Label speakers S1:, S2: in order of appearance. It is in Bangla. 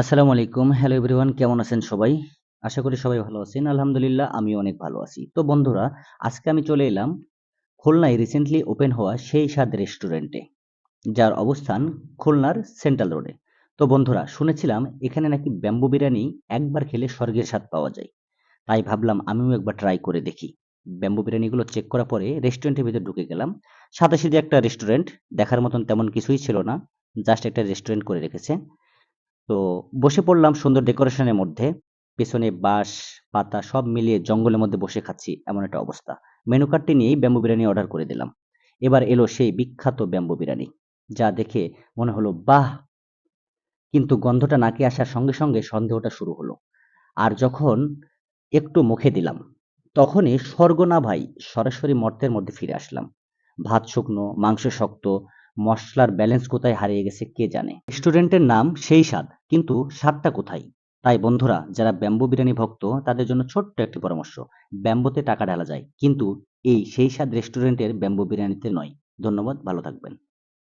S1: আসসালামু আলাইকুম। হ্যালো এভরিওয়ান কেমন আছেন সবাই? আশা করি সবাই ভালো আছেন। আলহামদুলিল্লাহ আমি অনেক ভালো আছি। তো বন্ধুরা, আজকে আমি চলে এলাম খুলনায় রিসেন্টলি ওপেন হওয়া সেই স্বাদ রেস্টুরেন্টে যার অবস্থান খুলনার সেন্ট্রাল রোডে তো বন্ধুরা, শুনেছিলাম এখানে নাকি ব্যাম্বু বিরিয়ানি একবার খেলে স্বর্গের স্বাদ পাওয়া যায়। তাই ভাবলাম আমিও একবার ট্রাই করে দেখি। ব্যাম্বু বিরিয়ানিগুলো চেক করার পরে রেস্টুরেন্টের ভিতরে ঢুকে গেলাম। সাদাসিধে একটা রেস্টুরেন্ট দেখার মতন তেমন কিছুই ছিল না। জাস্ট একটা রেস্টুরেন্ট করে রেখেছে। তো বসে পড়লাম সুন্দর ডেকোরেশনের মধ্যে। পেছনে বাঁশ, পাতা সব মিলিয়ে জঙ্গলের মধ্যে বসে খাচ্ছি এমন একটা অবস্থা। মেনু কার্ডটি নিয়েই ব্যাম্বু বিরিয়ানি অর্ডার করে দিলাম। এবার এলো সেই বিখ্যাত ব্যাম্বু বিরিয়ানি, যা দেখে মনে হলো, বাহ! কিন্তু গন্ধটা নাকে আসার সঙ্গে সঙ্গে সন্দেহটা শুরু হলো। আর যখন একটু মুখে দিলাম, তখনই স্বর্গনা ভাই, সরাসরি মর্তের মধ্যে ফিরে আসলাম। ভাত শুকনো, মাংস শক্ত মশলার ব্যালেন্স কোথায় হারিয়ে গেছে কে জানে? রেস্টুরেন্টের নাম সেই স্বাদ, কিন্তু স্বাদটা কোথায়? তাই বন্ধুরা, যারা ব্যাম্বু বিরিয়ানি ভক্ত, তাদের জন্য ছোট্ট একটি পরামর্শ, ব্যাম্বুতে টাকা ঢালা যায়, কিন্তু এই সেই স্বাদ রেস্টুরেন্টের ব্যাম্বু বিরিয়ানিতে নয়। ধন্যবাদ, ভালো থাকবেন।